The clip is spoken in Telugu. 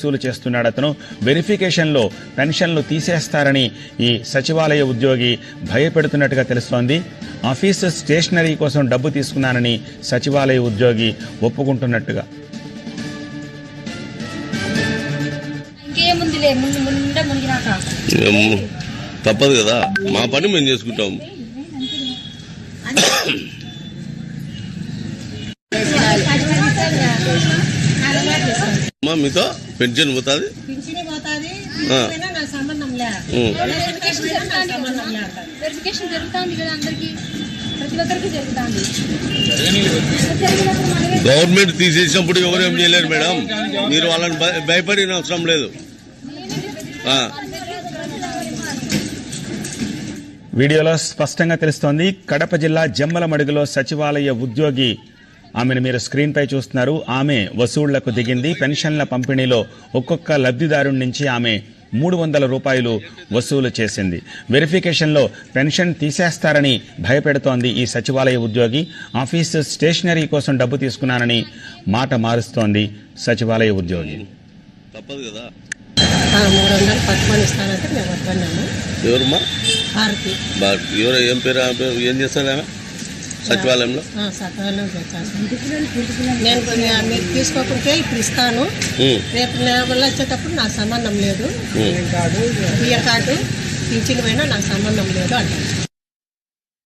వసూలు చేస్తున్నాడు అతను. వెరిఫికేషన్లో పెన్షన్లు తీసేస్తారని ఈ సచివాలయ ఉద్యోగి భయపెడుతున్నట్టుగా తెలుస్తోంది. ఆఫీసు స్టేషనరీ కోసం డబ్బు తీసుకున్నానని సచివాలయ ఉద్యోగి ఒప్పుకుంటున్నట్టుగా. తప్పదు కదా. మా పని మేము చేసుకుంటాం. అమ్మా మీతో? పెన్షన్ పోతుంది. వెరిఫికేషన్ జరుగుతుంది కదా. అందరికి? గవర్నమెంట్ తీసేసినప్పుడు ఎవరు ఏం చేయలేరు మేడం. మీరు వాళ్ళని భయ- భయపడిన అవసరం లేదు. వీడియోలో స్పష్టంగా తెలుస్తోంది కడప జిల్లా జమ్మలమడుగులో సచివాలయ ఉద్యోగి ఆమెను మీరు స్క్రీన్ పై చూస్తున్నారు. ఆమె వసూళ్ళకు దిగింది. పెన్షన్ల పంపిణీలో ఒక్కొక్క లబ్ధిదారుడి నుంచి ఆమె మూడు వందల రూపాయలు వసూలు చేసింది. వెరిఫికేషన్లో పెన్షన్ తీసేస్తారని భయపెడుతోంది ఈ సచివాలయ ఉద్యోగి. ఆఫీసు స్టేషనరీ కోసం డబ్బు తీసుకున్నానని మాట మారుస్తోంది సచివాలయ ఉద్యోగి. తప్పదు కదా. ఆ, మూడు వందలు పట్టుకొని ఇస్తానంటే మేము వద్దన్నాము. ఎవరమ్మా? భారతి బా- ఎవరు ఏం పేరు? ఏం చేస్తారు ఆమె? సచివాలయంలో? చేస్తాను. నేను కొన్ని మీరు తీసుకోకుంటే ఇప్పుడు ఇస్తాను. రేపు నెల వచ్చేటప్పుడు నాకు సంబంధం లేదు. బియ్యం కార్డు పింఛన్ పోయినా నాకు సంబంధం లేదు అంటాను